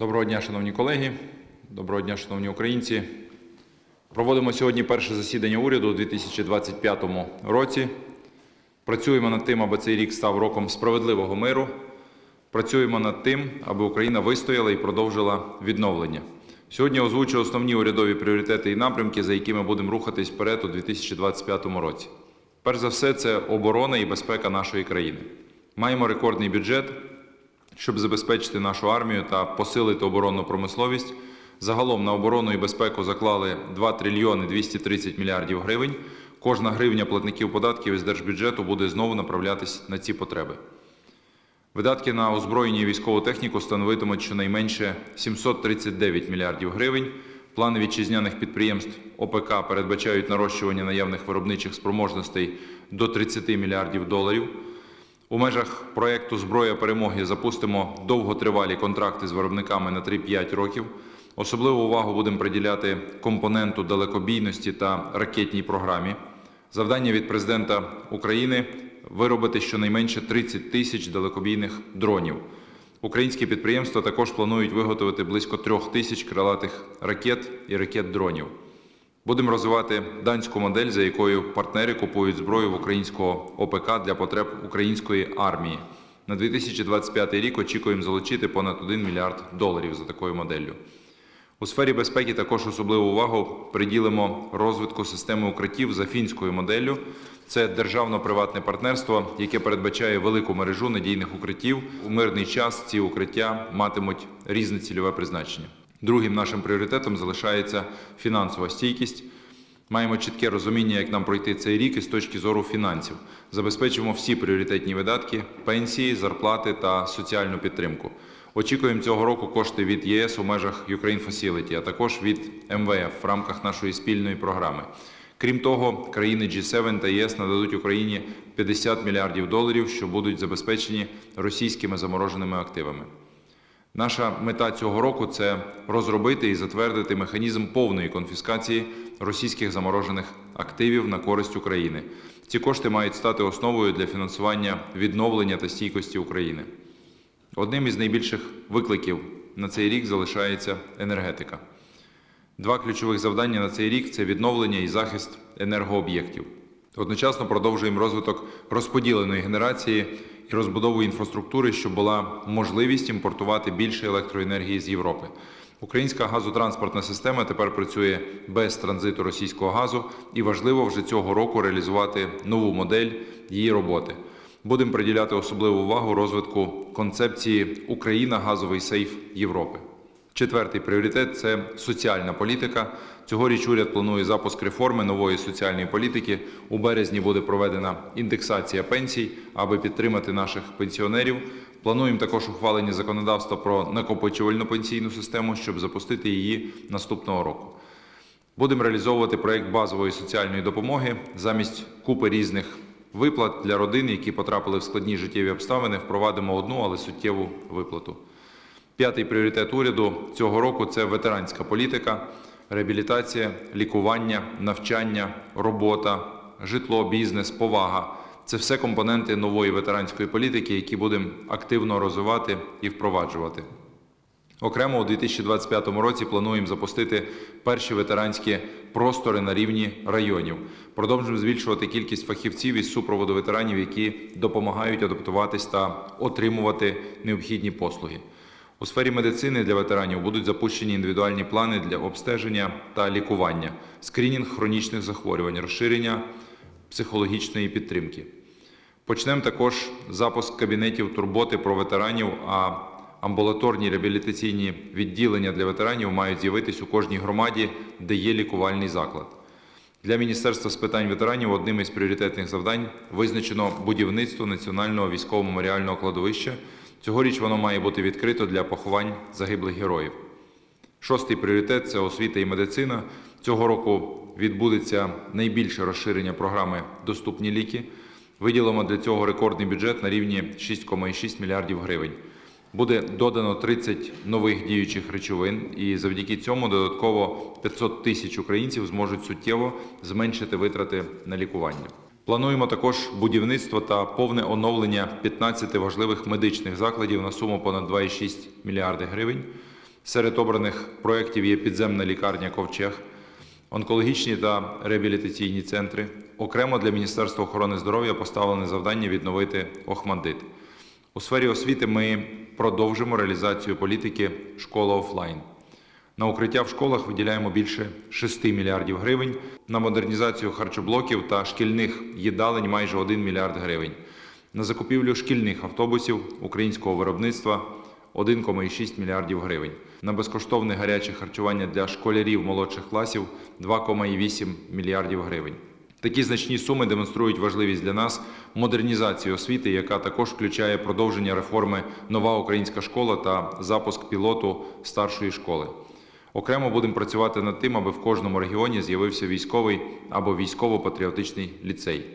Доброго дня, шановні колеги. Доброго дня, шановні українці. Проводимо сьогодні перше засідання уряду у 2025 році. Працюємо над тим, аби цей рік став роком справедливого миру. Працюємо над тим, аби Україна вистояла і продовжила відновлення. Сьогодні озвучу основні урядові пріоритети і напрямки, за якими будемо рухатись вперед у 2025 році. Перш за все, це оборона і безпека нашої країни. Маємо рекордний бюджет, щоб забезпечити нашу армію та посилити оборонну промисловість. Загалом на оборону і безпеку заклали 2 трильйони 230 мільярдів гривень. Кожна гривня платників податків із держбюджету буде знову направлятись на ці потреби. Видатки на озброєння і військову техніку становитимуть щонайменше 739 мільярдів гривень. Плани вітчизняних підприємств ОПК передбачають нарощування наявних виробничих спроможностей до 30 мільярдів доларів. У межах проєкту Зброя перемоги запустимо довготривалі контракти з виробниками на 3-5 років. Особливу увагу будемо приділяти компоненту далекобійності та ракетній програмі. Завдання від президента України виробити щонайменше 30 тисяч далекобійних дронів. Українські підприємства також планують виготовити близько трьох тисяч крилатих ракет і ракет-дронів. Будемо розвивати данську модель, за якою партнери купують зброю в українського ОПК для потреб української армії. На 2025 рік очікуємо залучити понад 1 мільярд доларів за такою моделлю. У сфері безпеки також особливу увагу приділимо розвитку системи укриттів за фінською моделлю. Це державно-приватне партнерство, яке передбачає велику мережу надійних укриттів. У мирний час ці укриття матимуть різне цільове призначення. Другим нашим пріоритетом залишається фінансова стійкість. Маємо чітке розуміння, як нам пройти цей рік із точки зору фінансів. Забезпечимо всі пріоритетні видатки, пенсії, зарплати та соціальну підтримку. Очікуємо цього року кошти від ЄС у межах Ukraine Facility, а також від МВФ в рамках нашої спільної програми. Крім того, країни G7 та ЄС нададуть Україні 50 мільярдів доларів, що будуть забезпечені російськими замороженими активами. Наша мета цього року це розробити і затвердити механізм повної конфіскації російських заморожених активів на користь України. Ці кошти мають стати основою для фінансування відновлення та стійкості України. Одним із найбільших викликів на цей рік залишається енергетика. Два ключових завдання на цей рік це відновлення і захист енергооб'єктів. Одночасно продовжуємо розвиток розподіленої генерації і розбудову інфраструктури, щоб була можливість імпортувати більше електроенергії з Європи. Українська газотранспортна система тепер працює без транзиту російського газу, і важливо вже цього року реалізувати нову модель її роботи. Будемо приділяти особливу увагу розвитку концепції Україна газовий сейф Європи. Четвертий пріоритет це соціальна політика. Цьогоріч уряд планує запуск реформи нової соціальної політики. У березні буде проведена індексація пенсій, аби підтримати наших пенсіонерів. Плануємо також ухвалення законодавства про накопичувальну пенсійну систему, щоб запустити її наступного року. Будемо реалізовувати проєкт базової соціальної допомоги замість купи різних виплат для родин, які потрапили в складні життєві обставини. Впровадимо одну, але суттєву виплату. П'ятий пріоритет уряду цього року це ветеранська політика, реабілітація, лікування, навчання, робота, житло, бізнес, повага. Це все компоненти нової ветеранської політики, які будемо активно розвивати і впроваджувати. Окремо у 2025 році плануємо запустити перші ветеранські простори на рівні районів. Продовжуємо збільшувати кількість фахівців із супроводу ветеранів, які допомагають адаптуватись та отримувати необхідні послуги. У сфері медицини для ветеранів будуть запущені індивідуальні плани для обстеження та лікування, скринінг хронічних захворювань, розширення психологічної підтримки. Почнемо також запуск кабінетів турботи про ветеранів. А амбулаторні реабілітаційні відділення для ветеранів мають з'явитись у кожній громаді, де є лікувальний заклад. Для Міністерства з питань ветеранів одним із пріоритетних завдань визначено будівництво національного військово-меморіального кладовища. Цьогоріч воно має бути відкрито для поховань загиблих героїв. Шостий пріоритет це освіта і медицина. Цього року відбудеться найбільше розширення програми Доступні ліки. Виділимо для цього рекордний бюджет на рівні 6,6 мільярдів гривень. Буде додано 30 нових діючих речовин, і завдяки цьому додатково 500 тисяч українців зможуть суттєво зменшити витрати на лікування. Плануємо також будівництво та повне оновлення 15 важливих медичних закладів на суму понад 2,6 мільярди гривень. Серед обраних проєктів є підземна лікарня Ковчег, онкологічні та реабілітаційні центри. Окремо для Міністерства охорони здоров'я поставлене завдання відновити Охмаддит. У сфері освіти ми продовжимо реалізацію політики школа офлайн. На укриття в школах виділяємо більше 6 мільярдів гривень, на модернізацію харчоблоків та шкільних їдалень майже 1 мільярд гривень, на закупівлю шкільних автобусів українського виробництва 1,6 мільярдів гривень, на безкоштовне гаряче харчування для школярів молодших класів 2,8 мільярдів гривень. Такі значні суми демонструють важливість для нас модернізації освіти, яка також включає продовження реформи Нова українська школа та запуск пілоту старшої школи. Окремо будемо працювати над тим, аби в кожному регіоні з'явився військовий або військово-патріотичний ліцей.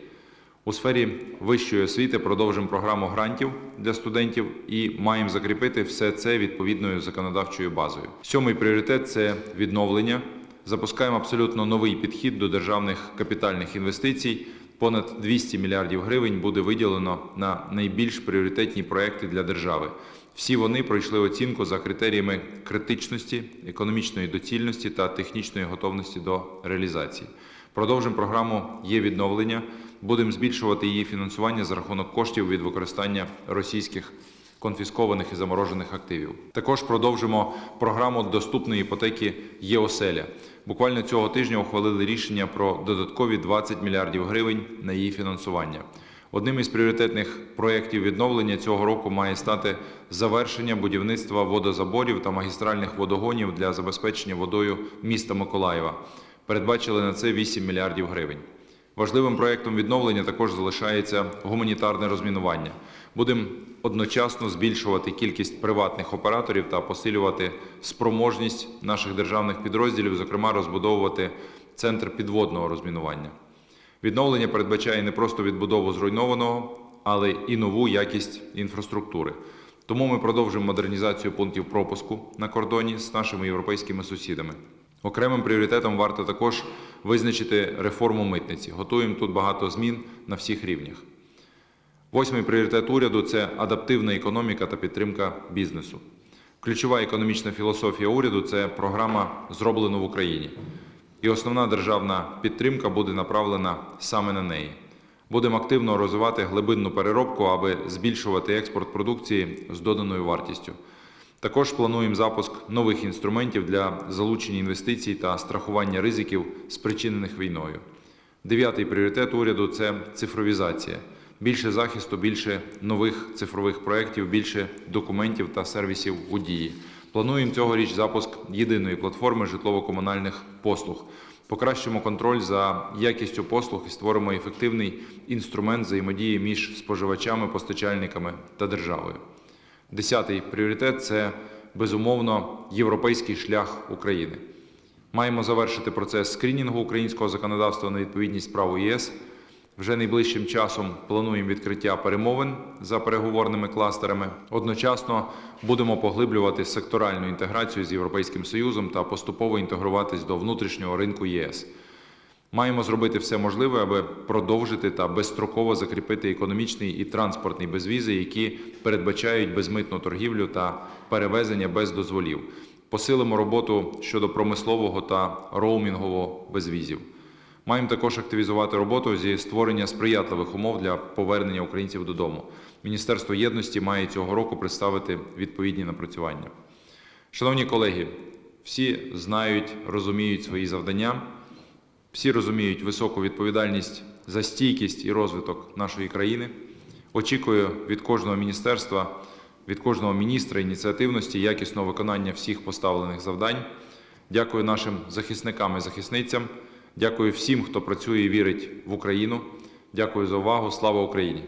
У сфері вищої освіти продовжимо програму грантів для студентів і маємо закріпити все це відповідною законодавчою базою. Сьомий пріоритет це відновлення. Запускаємо абсолютно новий підхід до державних капітальних інвестицій. Понад 200 мільярдів гривень буде виділено на найбільш пріоритетні проекти для держави. Всі вони пройшли оцінку за критеріями критичності, економічної доцільності та технічної готовності до реалізації. Продовжимо програму є відновлення. Будемо збільшувати її фінансування за рахунок коштів від використання російських конфіскованих і заморожених активів. Також продовжимо програму доступної іпотеки ЄОСЕЛЯ. Буквально цього тижня ухвалили рішення про додаткові 20 мільярдів гривень на її фінансування. Одним із пріоритетних проєктів відновлення цього року має стати завершення будівництва водозаборів та магістральних водогонів для забезпечення водою міста Миколаєва. Передбачили на це 8 мільярдів гривень. Важливим проєктом відновлення також залишається гуманітарне розмінування. Будемо одночасно збільшувати кількість приватних операторів та посилювати спроможність наших державних підрозділів, зокрема розбудовувати центр підводного розмінування. Відновлення передбачає не просто відбудову зруйнованого, але і нову якість інфраструктури. Тому ми продовжимо модернізацію пунктів пропуску на кордоні з нашими європейськими сусідами. Окремим пріоритетом варто також визначити реформу митниці. Готуємо тут багато змін на всіх рівнях. Восьмий пріоритет уряду це адаптивна економіка та підтримка бізнесу. Ключова економічна філософія уряду це програма Зроблено в Україні. І основна державна підтримка буде направлена саме на неї. Будемо активно розвивати глибинну переробку, аби збільшувати експорт продукції з доданою вартістю. Також плануємо запуск нових інструментів для залучення інвестицій та страхування ризиків, спричинених війною. Дев'ятий пріоритет уряду це цифровізація. Більше захисту, більше нових цифрових проєктів, більше документів та сервісів у дії. Плануємо цьогоріч запуск єдиної платформи житлово-комунальних послуг. Покращимо контроль за якістю послуг і створимо ефективний інструмент взаємодії між споживачами, постачальниками та державою. Десятий пріоритет це безумовно європейський шлях України. Маємо завершити процес скрінінгу українського законодавства на відповідність праву ЄС. Вже найближчим часом плануємо відкриття перемовин за переговорними кластерами. Одночасно будемо поглиблювати секторальну інтеграцію з Європейським Союзом та поступово інтегруватись до внутрішнього ринку ЄС. Маємо зробити все можливе, аби продовжити та безстроково закріпити економічний і транспортний безвізи, які передбачають безмитну торгівлю та перевезення без дозволів. Посилимо роботу щодо промислового та роумінгового безвізів. Маємо також активізувати роботу зі створення сприятливих умов для повернення українців додому. Міністерство єдності має цього року представити відповідні напрацювання. Шановні колеги, всі знають, розуміють свої завдання, всі розуміють високу відповідальність за стійкість і розвиток нашої країни. Очікую від кожного міністерства, від кожного міністра ініціативності, якісного виконання всіх поставлених завдань. Дякую нашим захисникам і захисницям. Дякую всім, хто працює і вірить в Україну. Дякую за увагу. Слава Україні!